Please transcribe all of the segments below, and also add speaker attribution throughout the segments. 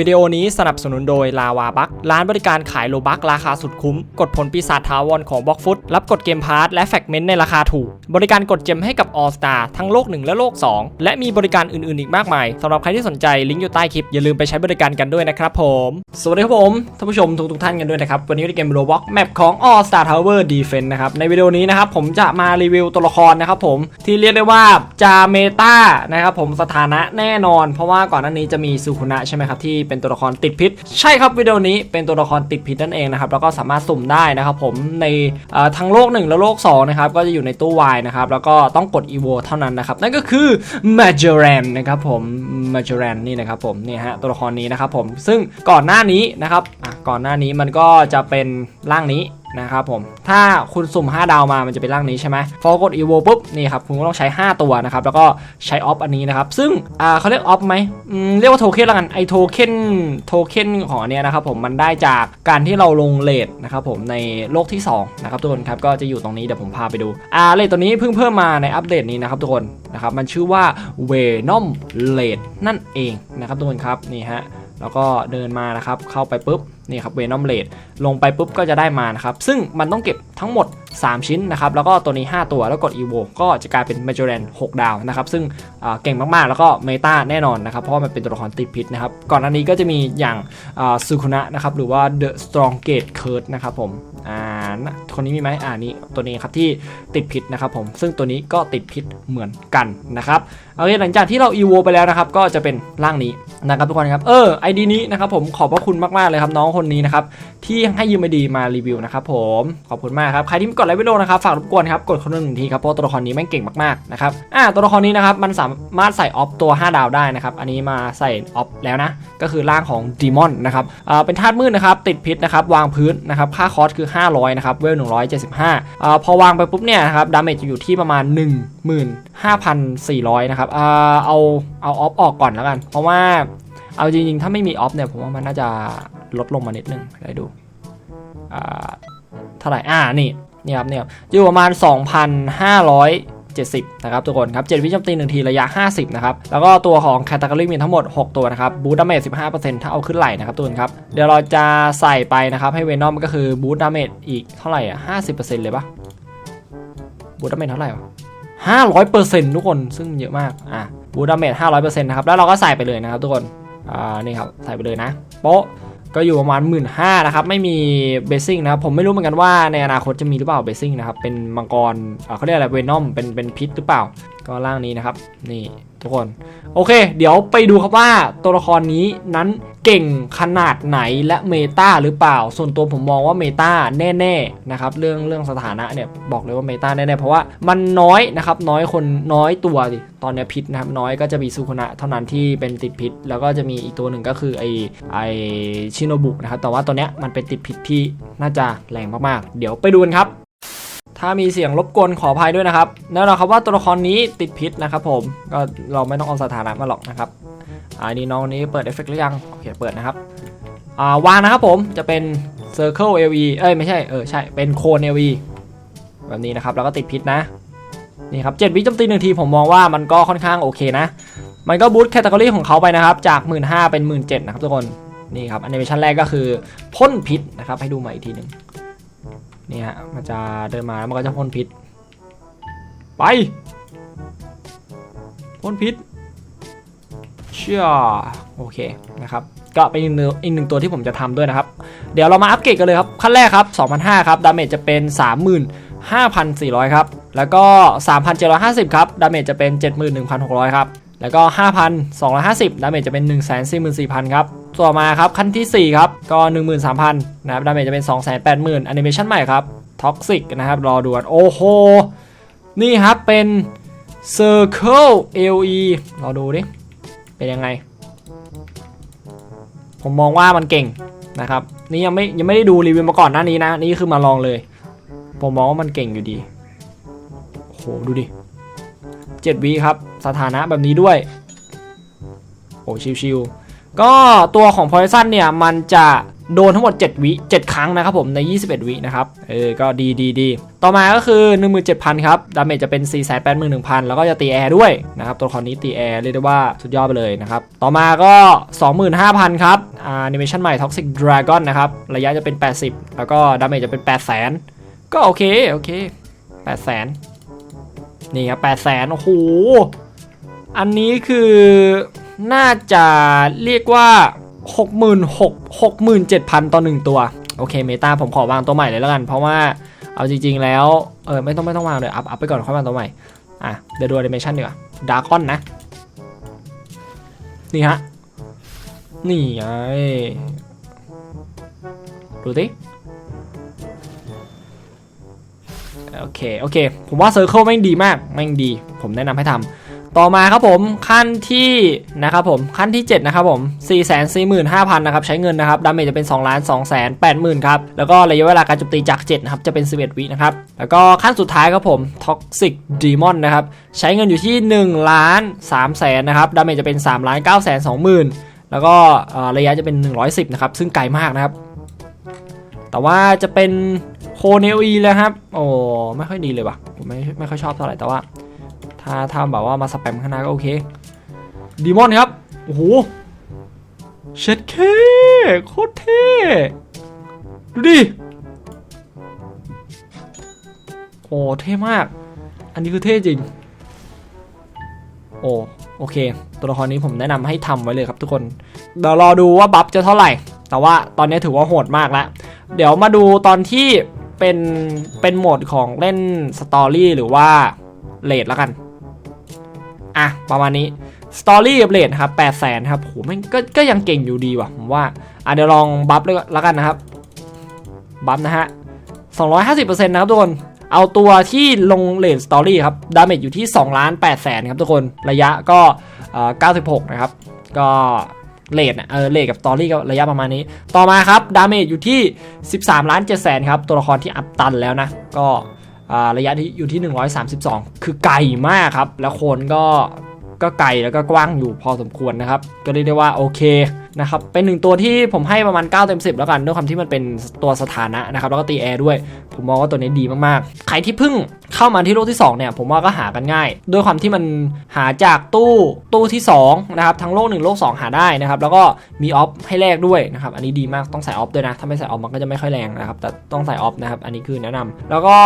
Speaker 1: วิดีโอนี้สนับสนุนโดยลาวาบักร้านบริการขายโลบักราคาสุดคุ้ม กดผลปีศาจทาวรของบล็อกฟุตรับกดเกมพาร์ทและแฟกเมนต์ในราคาถูก บริการกดเจมให้กับ All Star ทั้งโลก 1 และโลก 2 และมีบริการอื่นๆอีกมากมายสำหรับใครที่สนใจลิงก์อยู่ใต้คลิป อย่าลืมไปใช้บริการกันด้วยนะครับผม สวัสดีครับผมท่านผู้ชมทุกๆท่านกันด้วยนะครับ วันนี้ในเกมโลบ็อกแมปของ All Star Tower Defense นะครับในวิดีโอนี้นะครับผมจะมารีวิวตัวละครนะครับผมที่เรียกได้ว่าจะเมตานะครับผมสถานะแน่นอน เพราะว่าก่อนหน้านี้จะมีซูคุนะใช่ไหมครับที่เป็นตัวละครติดพิษ ใช่ครับวิดีโอนี้เป็นตัวละครติดพิษนั่นเองนะครับแล้วก็สามารถสุ่มได้นะครับผมในทั้งโลก 1 และโลก2นะครับก็จะอยู่ในตู้วายนะครับแล้วก็ต้องกดอีโวเท่านั้นนะครับนั่นก็คือ Majoran นะครับผม Majoran นี่นะครับผมนี่ฮะตัวละครนี้นะครับผมซึ่งก่อนหน้านี้นะครับก่อนหน้านี้มันก็จะเป็นร่างนี้ นะครับผม ถ้าคุณสุ่ม 5 ดาวมามันจะเป็นร่างนี้ใช่ไหมพอกด EVO ปุ๊บนี่ครับคุณก็ต้องใช้ 5 ตัวนะครับ แล้วก็ใช้ออฟอันนี้นะครับ ซึ่งอ่าเขาเรียกออฟไหมเรียกว่าโทเค็นละกันไอโทเค็นโทเค็นของอันเนี้ยนะครับผมมันได้จากการที่เราลงเลทนะครับผมในโลกที่2นะครับทุกคนครับก็จะอยู่ตรงนี้เดี๋ยวผมพาไปดูอ่าเลทตัวนี้เพิ่งเพิ่มมาในอัปเดตนี้นะครับทุกคนนะครับมันชื่อว่าเวนอมเลดนั่นเองนะครับทุกคนครับนี่ฮะ แล้วก็เดินมานะครับเข้าไปปุ๊บนี่ครับเวนอมเลดลงไปปุ๊บก็จะได้มานะครับ ซึ่งมันต้องเก็บทั้งหมด 3 ชิ้นนะครับ แล้วก็ตัวนี้ 5 ตัวแล้วกดอีโวก็จะกลายเป็นเมจอร์แดน6ดาวนะครับ ซึ่งเก่งมากๆ แล้วก็เมตาแน่นอนนะครับ เพราะมันเป็นตัวละครติดพิษนะครับ ก่อนอันนี้ก็จะมีอย่างซูคุนะนะครับ หรือว่าเดอะสตรองเกตเคิร์ดนะครับผมอ่า นะคนนี้มีไหมอ่านี้ตัวนี้ครับที่ติดพิษนะครับผมซึ่งตัวนี้ก็ติดพิษเหมือนกันนะครับโอเคหลังจากที่เรา EVO ไปแล้วนะครับก็จะเป็นร่างนี้นะครับทุกคนครับเออไอดีนี้นะครับผมขอบพระคุณมากๆเลยครับน้องคนนี้นะครับที่ให้ยืมไอดีมารีวิวนะครับผมขอบคุณมากครับใครที่มกดไลค์วิดีโอนะครับฝากรบกวนครับกดคนหนึ่งทีครับเพราะตัวละครนี้แม่งเก่งมากๆนะครับอ่าตัวละครนี้นะครับมันสามารถใส่ออฟตัว 5 ดาวได้นะครับอันนี้มาใส่ออฟแล้วนะก็คือร่างของดีมอนนะครับอ่าเป็นธาตุมืดนะครับติดพิษนะครับวางพื้นนะครับค่าคอสคือ 500นะครับครับเวล175อ่าพอวางไปปุ๊บเนี่ยนะครับดาเมจจะอยู่ที่ประมาณ15,400 นะครับอ่าเอาเอาออฟออกก่อนแล้วกัน เพราะว่าเอาจริงๆ ถ้าไม่มีออฟเนี่ยผมว่ามันน่าจะลดลงมานิดนึงได้ดูอ่าเท่าไหร่อ่านี่นี่ครับเนี่ยอยู่ประมาณ 70 นะครับทุกคนครับ7วิโจมตี1ทีระยะ 50 นะครับ แล้วก็ตัวของแคตตา o r y มีทั้งหมด 6 ตัวนะครับบูตดาเมจ15%ถ้าเอาขึ้นไหลนะครับทุกคนครับเดี๋ยวเราจะใส่ไปนะครับให้เวนอมก็คือบูตดาเมจอีกเท่าไหร่อะ50%เลยปะบูตดาเมจเท่าไหร่วะ500%ทุกคนซึ่งเยอะมากอะบูดาเมจ500%นะครับแล้วเราก็ใส่ไปเลยนะครับทุกคนอ่านี่ครับใส่ไปเลยนะโป๊ะ ก็อยู่ประมาณหมื่นห้านะครับ ไม่มีเบสซิ่งนะครับ ผมไม่รู้เหมือนกันว่าในอนาคตจะมีหรือเปล่าเบสซิ่งนะครับ เป็นมังกรเขาเรียกอะไรเวนอมเป็นเป็นพิษหรือเปล่า ก็ร่างนี้นะครับ นี่ ทุกคน โอเค เดี๋ยวไปดูครับว่าตัวละครนี้นั้นเก่งขนาดไหนและเมตาหรือเปล่า ส่วนตัวผมมองว่าเมตาแน่ๆนะครับเรื่องเรื่องสถานะเนี่ยบอกเลยว่าเมตาแน่ๆเพราะว่ามันน้อยนะครับน้อยคนน้อยตัวดิตอนนี้พิษนะครับน้อยก็จะมีซูคุนะเท่านั้นที่เป็นติดพิษ แล้วก็จะมีอีกตัวหนึ่งก็คือไอไอชิโนบุนะครับแต่ว่าตัวเนี้ยมันเป็นติดพิษที่น่าจะแรงมากๆ เดี๋ยวไปดูกันครับ ถ้ามีเสียงรบกวนขออภัยด้วยนะครับแน่นอนครับว่าตัวละครนี้ติดพิษนะครับผมก็เราไม่ต้องเอาสถานะมาหรอกนะครับอ่านี่น้องนี้เปิดเอฟเฟกต์หรือยังโอเคเปิดนะครับาวางนะครับผมจะเป็น Circle LE เอ้ยไม่ใช่เออใช่เป็นโคน LE แบบนี้นะครับ แล้วก็ติดพิษนะนี่ครับ7วิจมตีหนึ่งทีผมมองว่ามันก็ค่อนข้างโอเคนะ มันก็บูตแคตตา o r y ของเขาไปนะครับ จาก 1 5ื่นเป็น 1 7ื่นนะครับทุกคนนี่ครับแอนิเมชันแรกก็คือพ่นพิษนะครับให้ดูใหม่อีกทีหนึ่ง นี่ฮะมันจะเดินมาแล้วมันก็จะพ่นพิษ ไปพ่นพิษเชื่อโอเคนะครับ ก็เป็นอีกหนึ่งอีกหนึ่งตัวที่ผมจะทำด้วยนะครับ เดี๋ยวเรามาอัปเกรดกันเลยครับ ขั้นแรกครับ2,500ครับดาเมจจะเป็น 35,400 ครับ แล้วก็ 3,750 ครับดาเมจจะเป็น 71,600 ครับ แล้วก็ 5,250 ดาเมจจะเป็น 144,000 ครับ ต่อมาครับขั้นที่ 4 ครับ ก็ 13,000 นะครับดาเมจจะเป็น 280,000แอนิเมชันใหม่ครับท็อกซิกนะครับ รอดูกันโอ้โห นี่ครับเป็น Circle LE รอดูดิ เป็นยังไง ผมมองว่ามันเก่งนะครับ นี่ยังไม่ยังไม่ได้ดูรีวิวมาก่อนหน้านี้นะ นี่คือมาลองเลย ผมมองว่ามันเก่งอยู่ดีโอ้โห ดูดิเจ็ดวิครับ สถานะแบบนี้ด้วย โอ้ชิวๆ ก็ตัวของ Poison เนี่ยมันจะโดนทั้งหมด 7 วิ 7 ครั้งนะครับผมใน 21 วินะครับ เออ ก็ดีดีดีต่อมาก็คือ 17,000 ครับ ดาเมจจะเป็น 481,000 แล้วก็จะตีแอร์ด้วยนะครับ ตัวครนี้ตีแอร์เรียกได้ว่าสุดยอดไปเลยนะครับ ต่อมาก็ 25,000 ครับอ่าแอนิเมชันใหม่ Toxic Dragon นะครับ ระยะจะเป็น 80 แล้วก็ดาเมจจะเป็น 800,000 ก็โอเค โอเค 800,000นี่ครับ 800,000 โอ้โห อันนี้คือ น่าจะเรียกว่า 66 67,000 ต่อ 1 ตัว โอเคเมตาผมขอวางตัวใหม่เลยแล้วกัน เพราะว่าเอาจริง ๆ แล้ว เออไม่ต้องไม่ต้องวางเลยอัพอัพไปก่อนค่อยวางตัวใหม่ อะเดี๋ยวดูแอนิเมชันดีกว่าดาร์คอนนะ นี่ฮะ นี่ไงดูดิโอเค โอเค ผมว่าเซอร์เคิลแม่งดีมาก แม่งดี ผมแนะนำให้ทำ ต่อมาครับผมขั้นที่นะครับผมขั้นที่ 7 นะครับผม 4 4 5 0 0 0 นะครับ ใช้เงินนะครับดาเมจจะเป็น 2 2 8 0 0 0 0ครับ แล้วก็ระยะเวลาการโจมตีจาก 7 นะครับ จะเป็น 11 วินะครับ แล้วก็ขั้นสุดท้ายครับผม Toxic Demon นะครับ ใช้เงินอยู่ที่ 1 ล้าน3แสนนะครับดาเมจจะเป็น3ล้าน9แสน2หมื่นแล้วก็ระยะจะเป็น 110 นะครับ ซึ่งไกลมากนะครับ แต่ว่าจะเป็นโคเนลีเลยครับ โอ้ไม่ค่อยดีเลยว่ะผมไม่ไม่ค่อยชอบเท่าไหร่แต่ว่า ถ้าถ้าแบบว่ามาสแปมข้างหน้าก็โอเคดีมอนครับ โอ้โห เช็ดเคโคตรเท่ ดูดิ โอ้เท่มาก อันนี้คือเท่จริง โอ้โอเค ตัวละครนี้ผมแนะนำให้ทำไว้เลยครับทุกคน เดี๋ยวรอดูว่าบัฟจะเท่าไหร่ แต่ว่าตอนนี้ถือว่าโหดมากแล้ว เดี๋ยวมาดูตอนที่เป็นเป็นโหมดของเล่นสตอรี่หรือว่าเลดแล้วกัน อะ ประมาณนี้สตอรี่กับเลดครับแปดแสนครับโหแม่งก็ก็ยังเก่งอยู่ดีว่ะผมว่าอะเดี๋ยวลองบัฟเลยแล้วกันนะครับ บัฟนะฮะ250%นต์นะครับทุกคนเอาตัวที่ลงเลนสตอรี่ครับดาเมจอยู่ที่2ล้าน8แสนครับทุกคนระยะก็เอ่อ96 นะครับ ก็เลนเออเลทกับสตอรี่ก็ระยะประมาณนี้ ต่อมาครับดาเมจอยู่ที่ 13 ล้าน7แสนครับ ตัวละครที่อัพตันแล้วนะ ก็ ระยะที่อยู่ที่ 132 คือไกลมากครับ แล้วโคนก็ก็ไกลแล้วก็กว้างอยู่พอสมควรนะครับ ก็เรียกได้ว่าโอเคนะครับ เป็นหนึ่งตัวที่ผมให้ประมาณ 9 เต็ม 10 แล้วกัน ด้วยความที่มันเป็นตัวสถานะนะครับ แล้วก็ตีแอร์ด้วย ผมมองว่าตัวนี้ดีมากๆ ใครที่เพิ่งเข้ามาที่โลกที่2เนี่ยผมว่าก็หากันง่าย ด้วยความที่มันหาจากตู้ตู้ที่2นะครับทั้งโลก1โลก2 หาได้นะครับแล้วก็มีออฟให้แลกด้วยนะครับอันนี้ดีมากต้องใส่ออฟด้วยนะถ้าไม่ใส่ออฟมันก็จะไม่ค่อยแรงนะครับแต่ต้องใส่ออฟนะครับอันนี้คือแนะนำแล้วก็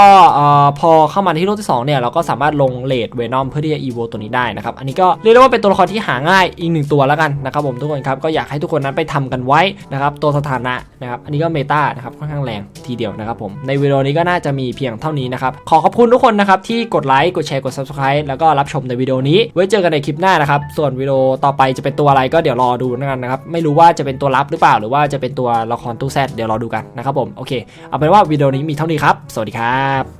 Speaker 1: พอเข้ามาที่โลกที่2เนี่ยเราก็สามารถลงเลดเวนอมเพื่อที่จะอีโวตัวนี้ได้นะครับอันนี้ก็เรียกได้ว่าเป็นตัวละครที่หาง่ายอีกหนึ่งตัวแล้วกันนะครับผมทุกคนครับก็อยากให้ทุกคนนั้นไปทำกันไว้นะครับตัวสถานะนะครับอันนี้ก็เมตานะครับค่อนข้างแรงทีเดียวนะครับผมในวิดีโอนี้ก็น่าจะมีเพียงเท่านี้นะครับขอขอบคุณทุกคนนะครับที่กดไลค์กดแชร์กด subscribe แล้วก็รับชมในวิดีโอนี้ ไว้เจอกันในคลิปหน้านะครับ ส่วนวิดีโอต่อไปจะเป็นตัวอะไรก็เดี๋ยวรอดูกันนะครับ ไม่รู้ว่าจะเป็นตัวลับหรือเปล่า หรือว่าจะเป็นตัวละครตู้แซดเดี๋ยวรอดูกันนะครับผม โอเค เอาเป็นว่าวิดีโอนี้มีเท่านี้ครับ สวัสดีครับ